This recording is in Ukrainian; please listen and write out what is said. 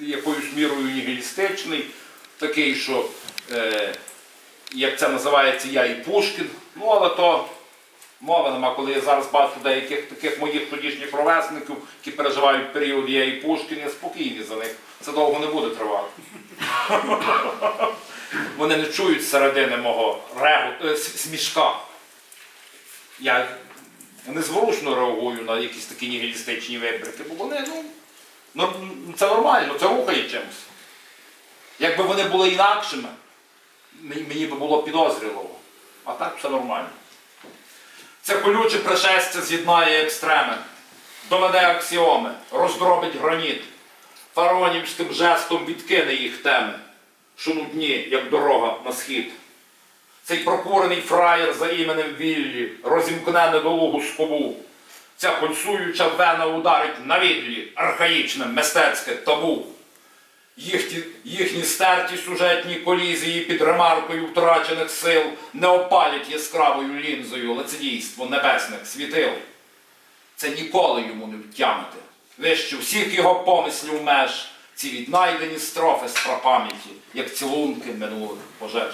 якоюсь мірою нігілістичний, такий, що, е, як це називається, я і Пушкін. Ну, але то мови нема, коли я зараз бачу деяких таких моїх тодішніх ровесників, які переживають період я і Пушкін, я спокійний за них. Це довго не буде тривати. Вони не чують середини мого регу, е, смішка. Я незворушно реагую на якісь такі нігілістичні вибрики, бо вони, ну, нор- це нормально, це рухає чимось. Якби вони були інакшими, мені би було підозріло. А так все нормально. Це колюче пришестя з'єднає екстреми, доведе аксіоми, роздробить граніт, фаронівським жестом відкине їх теми, що нудні, як дорога на схід. Цей прокурений фраєр за іменем Віллі розімкне недолугу скобу. Ця пульсуюча вена ударить на відлі, архаїчне, мистецьке табу. Їхні, їхні стерті сюжетні колізії під ремаркою втрачених сил не опалять яскравою лінзою лицедійство небесних світил. Це ніколи йому не втямити. Вище всіх його помислів меж ці віднайдені строфи з прапам'яті, як цілунки минулих пожеж.